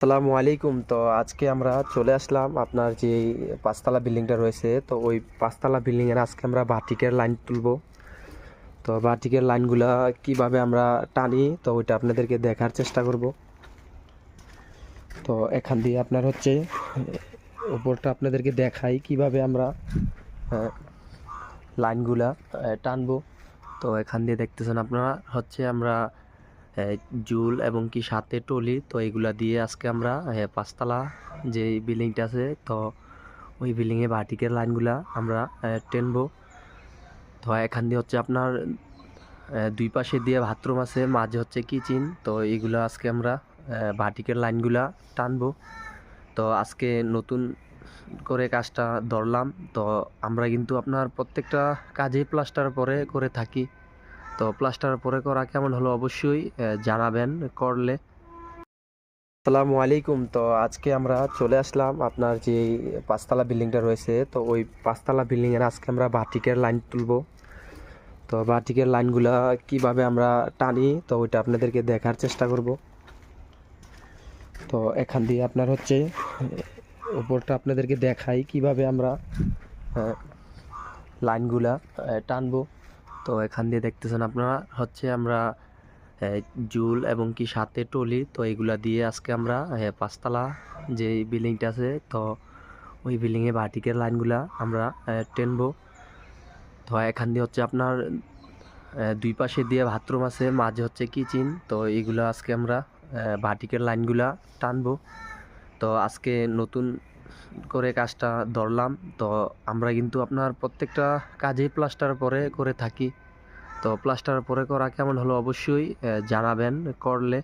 আসসালামু আলাইকুম। তো আজকে আমরা চলে আসলাম আপনার যে পাঁচতলা বিল্ডিংটা রয়েছে তো ওই পাঁচতলা বিল্ডিংয়ের আজকে আমরা বাটিকের লাইন তুলবো। তো বাটিকের লাইনগুলা কীভাবে আমরা টানি তো ওইটা আপনাদেরকে দেখার চেষ্টা করব। তো এখান দিয়ে আপনার হচ্ছে উপরটা আপনাদেরকে দেখাই কীভাবে আমরা লাইনগুলা আহ, টানবো। তো এখান দিয়ে দেখতেছেন আপনারা হচ্ছে আমরা জুল এবং কি সাথে টলি, তো এগুলা দিয়ে আজকে আমরা পাঁচতলা যে বিল্ডিংটা আছে, তো ওই বিল্ডিংয়ে ভার্টিকের লাইনগুলা আমরা টেনবো। তো এখান দিয়ে হচ্ছে আপনার দুই পাশে দিয়ে বাথরুম আছে, মাঝে হচ্ছে কিচেন, তো এইগুলো আজকে আমরা ভার্টিকের লাইনগুলা টানবো। তো আজকে নতুন করে কাজটা ধরলাম, তো আমরা কিন্তু আপনার প্রত্যেকটা কাজেই প্লাস্টার পরে করে থাকি। তো প্লাস্টার পরে করা কেমন হলো অবশ্যই জানাবেন করলে। আসসালামু আলাইকুম, তো আজকে আমরা চলে আসলাম আপনার যে পাঁচতলা বিল্ডিংটা রয়েছে, তো ওই পাঁচতলা বিল্ডিংয়ের আজকে আমরা বাটিকের লাইন তুলবো। তো বাটিকের লাইনগুলা কীভাবে আমরা টানি, তো ওইটা আপনাদেরকে দেখার চেষ্টা করব। তো এখান দিয়ে আপনার হচ্ছে, উপরটা আপনাদেরকে দেখাই কীভাবে আমরা লাইনগুলা টানবো। তো এখান দিয়ে দেখতেছেন আপনারা, হচ্ছে আমরা জুল এবং কি সাথে টলি তো এগুলা দিয়ে আজকে আমরা পাঁচতলা যে বিল্ডিংটা আছে, তো ওই বিল্ডিংয়ে ভার্টিকের লাইনগুলা আমরা টেনবো। তো এখান দিয়ে হচ্ছে আপনার দুই পাশে দিয়ে বাথরুম আছে, মাঝে হচ্ছে কিচেন, তো এইগুলো আজকে আমরা ভার্টিকের লাইনগুলা টানবো। তো আজকে নতুন করে কাজটা ধরলাম। তো আমরা কিন্তু আপনার প্রত্যেকটা কাজেই প্লাস্টার পরে করে থাকি। তো প্লাস্টার পরে করা কেমন হলো? অবশ্যই জানাবেন, করলে।